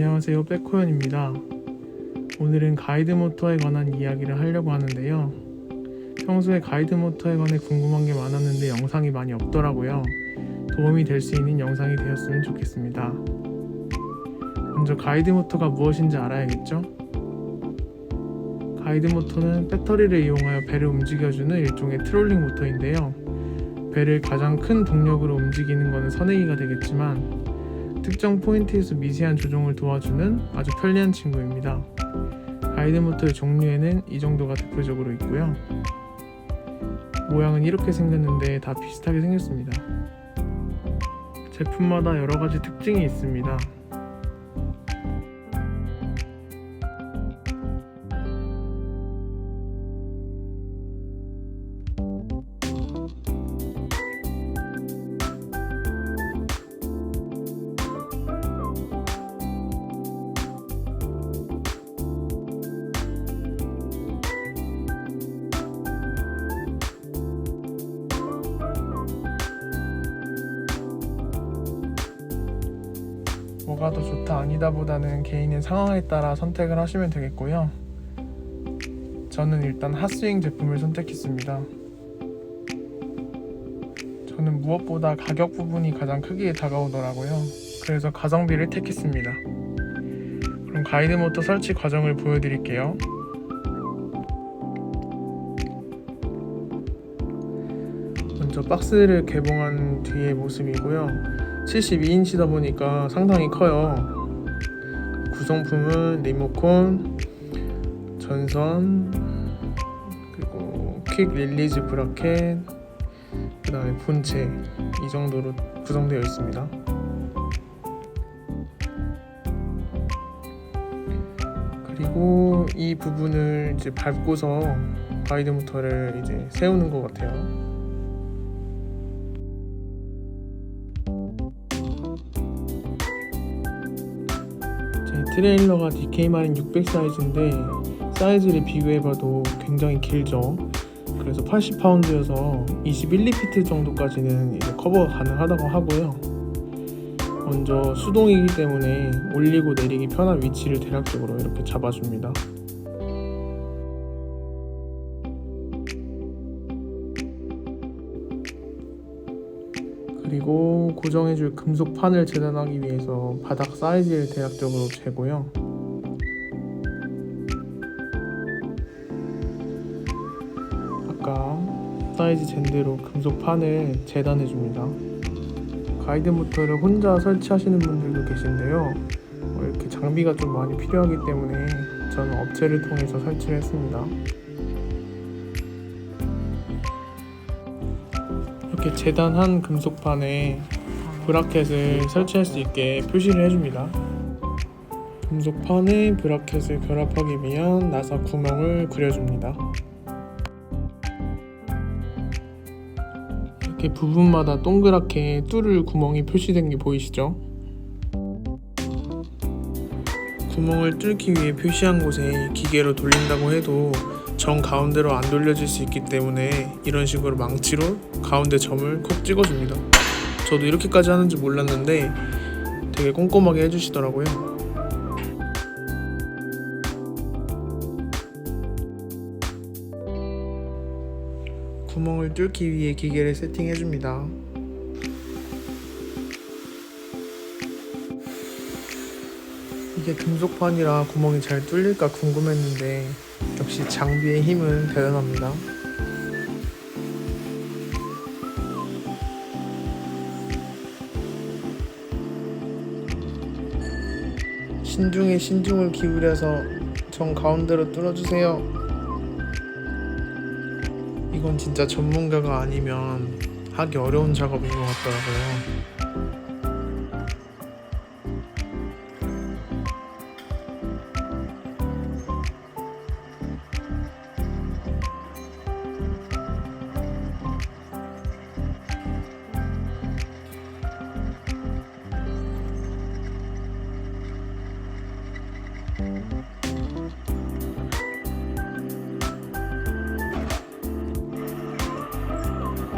안녕하세요 백호연입니다. 오늘은 가이드 모터에 관한 이야기를 하려고 하는데요. 평소에 가이드 모터에 관해 궁금한 게 많았는데 영상이 많이 없더라고요. 도움이 될 수 있는 영상이 되었으면 좋겠습니다. 먼저 가이드 모터가 무엇인지 알아야겠죠? 가이드 모터는 배터리를 이용하여 배를 움직여주는 일종의 트롤링 모터인데요. 배를 가장 큰 동력으로 움직이는 것은 선행이가 되겠지만 특정 포인트에서 미세한 조종을 도와주는 아주 편리한 친구입니다. 가이드 모터의 종류에는 이 정도가 대표적으로 있고요. 모양은 이렇게 생겼는데 다 비슷하게 생겼습니다. 제품마다 여러 가지 특징이 있습니다. 뭐가 더 좋다 아니다 보다는 개인의 상황에 따라 선택을 하시면 되겠고요. 저는 일단 핫스윙 제품을 선택했습니다. 저는 무엇보다 가격 부분이 가장 크게 다가오더라고요. 그래서 가성비를 택했습니다. 그럼 가이드 모터 설치 과정을 보여드릴게요. 먼저 박스를 개봉한 뒤의 모습이고요. 72인치다 보니까 상당히 커요. 구성품은 리모콘, 전선, 그리고 퀵 릴리즈 브라켓, 그 다음에 본체 이 정도로 구성되어 있습니다. 그리고 이 부분을 이제 밟고서 가이드 모터를 이제 세우는 것 같아요. 트레일러가 DK 마린 600 사이즈인데 사이즈를 비교해봐도 굉장히 길죠. 그래서 80파운드여서 21리피트 정도까지는 이제 커버가 가능하다고 하고요. 먼저 수동이기 때문에 올리고 내리기 편한 위치를 대략적으로 이렇게 잡아줍니다. 그리고 고정해줄 금속판을 재단하기 위해서 바닥 사이즈를 대략적으로 재고요. 아까 사이즈 잰 대로 금속판을 재단해 줍니다. 가이드 모터를 혼자 설치하시는 분들도 계신데요. 어, 이렇게 장비가 좀 많이 필요하기 때문에 저는 업체를 통해서 설치를 했습니다. 이렇게 재단한 금속판에 브라켓을 설치할 수 있게 표시를 해줍니다. 금속판에 브라켓을 결합하기 위한 나사 구멍을 그려줍니다. 이렇게 부분마다 동그랗게 뚫을 구멍이 표시된 게 보이시죠? 구멍을 뚫기 위해 표시한 곳에 기계로 돌린다고 해도 정 가운데로 안 돌려질 수 있기 때문에 이런 식으로 망치로 가운데 점을 콕 찍어줍니다. 저도 이렇게까지 하는지 몰랐는데 되게 꼼꼼하게 해주시더라고요. 구멍을 뚫기 위해 기계를 세팅해줍니다. 이게 금속판이라 구멍이 잘 뚫릴까 궁금했는데 역시 장비의 힘은 대단합니다. 신중에 신중을 기울여서 정 가운데로 뚫어주세요. 이건 진짜 전문가가 아니면 하기 어려운 작업인 것 같더라고요.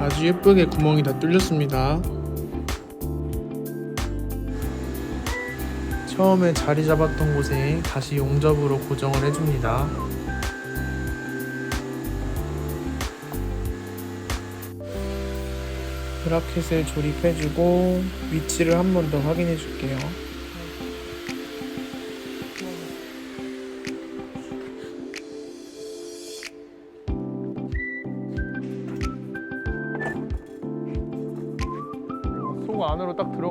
아주 예쁘게 구멍이 다 뚫렸습니다. 처음에 자리 잡았던 곳에 다시 용접으로 고정을 해줍니다. 브라켓을 조립해주고 위치를 한 번 더 확인해 줄게요.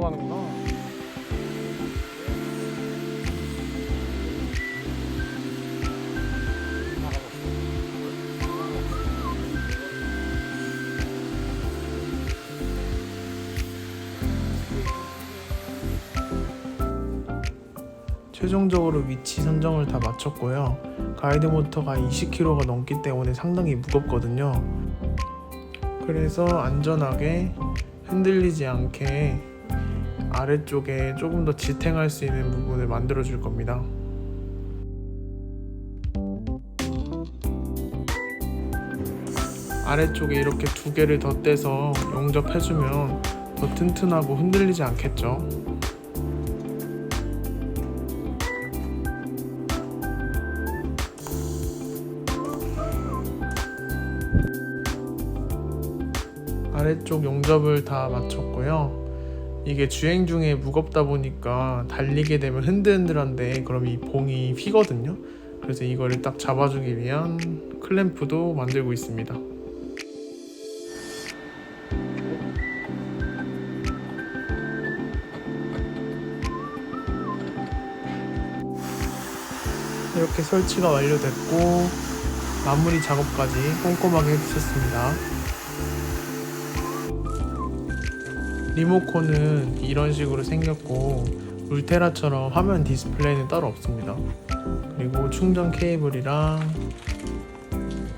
들어가는구나. 최종적으로 위치 선정을 다 마쳤고요. 가이드 모터가 20kg가 넘기 때문에 상당히 무겁거든요. 그래서 안전하게 흔들리지 않게 아래쪽에 조금 더 지탱할 수 있는 부분을 만들어 줄 겁니다. 아래쪽에 이렇게 두 개를 덧대서 용접해주면 더 튼튼하고 흔들리지 않겠죠. 아래쪽 용접을 다 마쳤고요. 이게 주행 중에 무겁다 보니까 달리게 되면 흔들흔들한데 그럼 이 봉이 휘거든요. 그래서 이거를 딱 잡아주기 위한 클램프도 만들고 있습니다. 이렇게 설치가 완료됐고 마무리 작업까지 꼼꼼하게 해주셨습니다. 리모컨은 이런 식으로 생겼고 울테라처럼 화면 디스플레이는 따로 없습니다. 그리고 충전 케이블이랑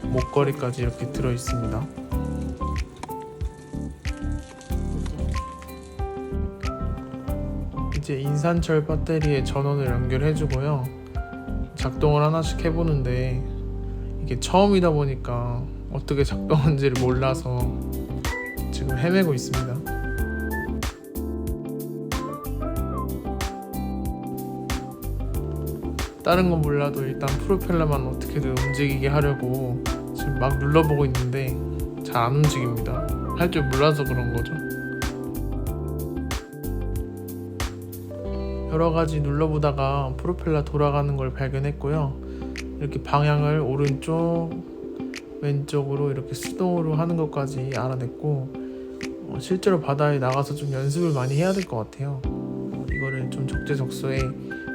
목걸이까지 이렇게 들어 있습니다. 이제 인산철 배터리에 전원을 연결해 주고요. 작동을 하나씩 해보는데 이게 처음이다 보니까 어떻게 작동하는지를 몰라서 지금 헤매고 있습니다. 다른 건 몰라도 일단 프로펠러만 어떻게든 움직이게 하려고 지금 막 눌러보고 있는데 잘 안 움직입니다. 할 줄 몰라서 그런 거죠. 여러 가지 눌러보다가 프로펠러 돌아가는 걸 발견했고요. 이렇게 방향을 오른쪽, 왼쪽으로 이렇게 수동으로 하는 것까지 알아냈고 어, 실제로 바다에 나가서 좀 연습을 많이 해야 될 것 같아요. 이거를 좀 적재적소에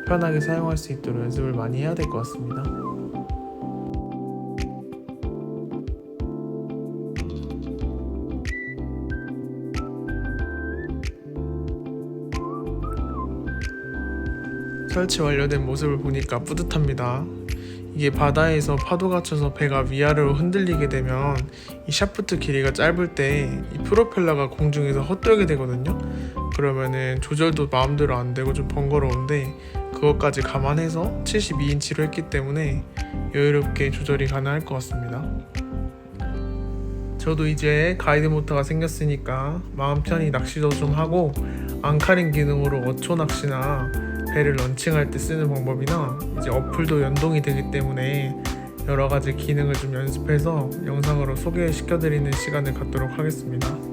편하게 사용할 수 있도록 연습을 많이 해야 될 것 같습니다. 설치 완료된 모습을 보니까 뿌듯합니다. 이게 바다에서 파도가 쳐서 배가 위아래로 흔들리게 되면 이 샤프트 길이가 짧을 때 이 프로펠러가 공중에서 헛돌게 되거든요. 그러면은 조절도 마음대로 안 되고 좀 번거로운데 그것까지 감안해서 72인치로 했기 때문에 여유롭게 조절이 가능할 것 같습니다. 저도 이제 가이드 모터가 생겼으니까 마음 편히 낚시도 좀 하고 앙카링 기능으로 어초 낚시나 배를 런칭할 때 쓰는 방법이나 이제 어플도 연동이 되기 때문에 여러 가지 기능을 좀 연습해서 영상으로 소개시켜드리는 시간을 갖도록 하겠습니다.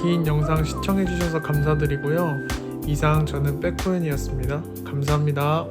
긴 영상 시청해주셔서 감사드리고요. 이상 저는 백호연이었습니다. 감사합니다.